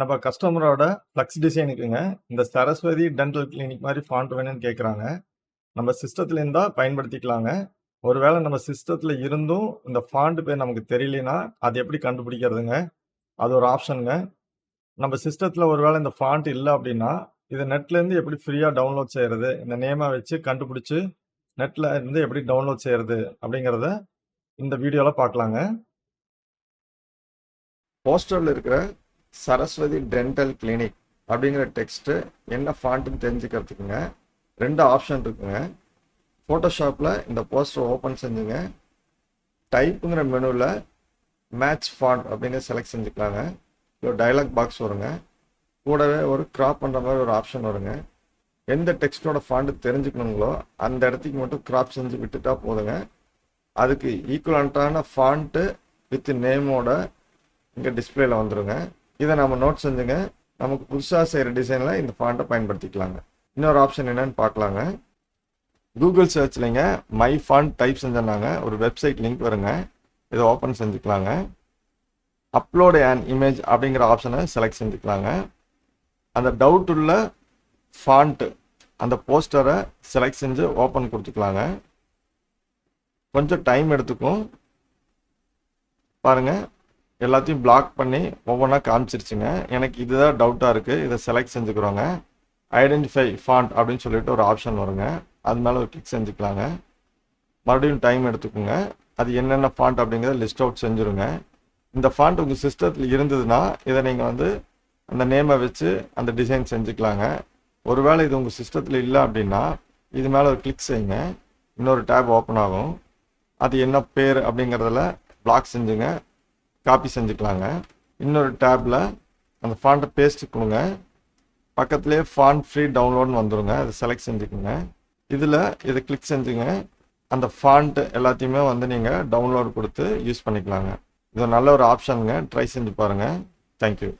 நம்ம கஸ்டமரோட ஃப்ளக்ஸ் டிசைனுக்குங்க, இந்த சரஸ்வதி டென்டல் கிளினிக் மாதிரி ஃபாண்ட் வேணும்னு கேட்குறாங்க. நம்ம சிஸ்டத்துல இருந்தால் பயன்படுத்திக்கலாங்க. ஒருவேளை நம்ம சிஸ்டத்தில் இருந்தும் இந்த ஃபாண்ட் பேர் நமக்கு தெரியலன்னா அது எப்படி கண்டுபிடிக்கிறதுங்க? அது ஒரு ஆப்ஷனுங்க நம்ம சிஸ்டத்தில் ஒருவேளை இந்த ஃபாண்ட் இல்லை அப்படின்னா இதை நெட்லேருந்து எப்படி ஃப்ரீயாக டவுன்லோட் செய்கிறது இந்த நேமை வச்சு கண்டுபிடிச்சி நெட்டில் இருந்து எப்படி டவுன்லோட் செய்கிறது அப்படிங்கிறத இந்த வீடியோவில் பார்க்கலாங்க. போஸ்டரில் இருக்கிற சரஸ்வதி டென்டல் கிளினிக் அப்படிங்கிற டெக்ஸ்ட்டு என்ன ஃபாண்ட்னு தெரிஞ்சுக்கிறதுக்குங்க ரெண்டு ஆப்ஷன் இருக்குங்க. ஃபோட்டோஷாப்பில் இந்த போஸ்டர் ஓப்பன் செஞ்சுங்க. டைப்புங்கிற மெனுவில் மேட்ச் ஃபாண்ட் அப்படின்னு செலக்ட் செஞ்சுக்கலாங்க. ஒரு டைலாக் பாக்ஸ் வருங்க. கூடவே ஒரு க்ராப் பண்ணுற மாதிரி ஒரு ஆப்ஷன் வருங்க. எந்த டெக்ஸ்ட்டோட ஃபாண்ட் தெரிஞ்சுக்கணுங்களோ, அந்த இடத்துக்கு மட்டும் க்ராப் செஞ்சு விட்டுட்டா போதுங்க. அதுக்கு ஈக்குவலண்ட்டான ஃபாண்ட்டு வித் நேமோட இங்கே டிஸ்ப்ளேல வந்துடுங்க இதை நம்ம நோட் செஞ்சுங்க. நமக்கு புதுசாக செய்கிற டிசைனில் இந்த ஃபாண்ட்டை பயன்படுத்திக்கலாங்க. இன்னொரு ஆப்ஷன் என்னன்னு பார்க்கலாங்க. கூகுள் சர்ச்லிங்க மை ஃபாண்ட் டைப் செஞ்சோம்னாங்க ஒரு வெப்சைட் லிங்க் வருங்க. இதை ஓப்பன் செஞ்சுக்கலாங்க. அப்லோடு அண்ட் இமேஜ் அப்படிங்கிற ஆப்ஷனை செலக்ட் செஞ்சுக்கலாங்க. அந்த டவுட் உள்ள ஃபாண்ட்டு அந்த போஸ்டரை செலக்ட் செஞ்சு ஓப்பன் கொடுத்துக்கலாங்க கொஞ்சம் டைம் எடுத்துக்கும். பாருங்கள் எல்லாத்தையும் பிளாக் பண்ணி ஒவ்வொன்றா காமிச்சிருச்சுங்க. எனக்கு இதுதான் டவுட்டாக இருக்குது இதை செலக்ட் செஞ்சுக்கிறோங்க. ஐடென்டிஃபை ஃபாண்ட் அப்படின்னு சொல்லிட்டு ஒரு ஆப்ஷன் வருங்க. அது மேலே ஒரு கிளிக் செஞ்சுக்கலாங்க. மறுபடியும் டைம் எடுத்துக்குங்க. அது என்னென்ன ஃபாண்ட் அப்படிங்கிறத லிஸ்ட் அவுட் செஞ்சுருங்க. இந்த ஃபாண்ட் உங்கள் சிஸ்டத்தில் இருந்ததுன்னா, இதை நீங்கள் வந்து அந்த நேமை வச்சு அந்த டிசைன் செஞ்சுக்கலாங்க. ஒருவேளை இது உங்கள் சிஸ்டத்தில் இல்லை அப்படின்னா, இது மேலே ஒரு கிளிக் செய்யுங்க. இன்னொரு டேப் ஓப்பன் ஆகும். அது என்ன பேர் அப்படிங்கிறதுல பிளாக் செஞ்சுங்க. காப்பி செஞ்சுக்கலாங்க. இன்னொரு டேப்பில் அந்த ஃபாண்ட்டை பேஸ்ட்டு கொடுங்க பக்கத்துலேயே ஃபாண்ட் ஃப்ரீ டவுன்லோட்னு வந்துடுங்க அதை செலக்ட் செஞ்சுக்கோங்க இதில் இதை கிளிக் செஞ்சுங்க. அந்த ஃபாண்ட்டு எல்லாத்தையுமே வந்து நீங்கள் டவுன்லோட் கொடுத்து யூஸ் பண்ணிக்கலாங்க. இது நல்ல ஒரு ஆப்ஷனுங்க ட்ரை செஞ்சு பாருங்கள் தேங்க் யூ.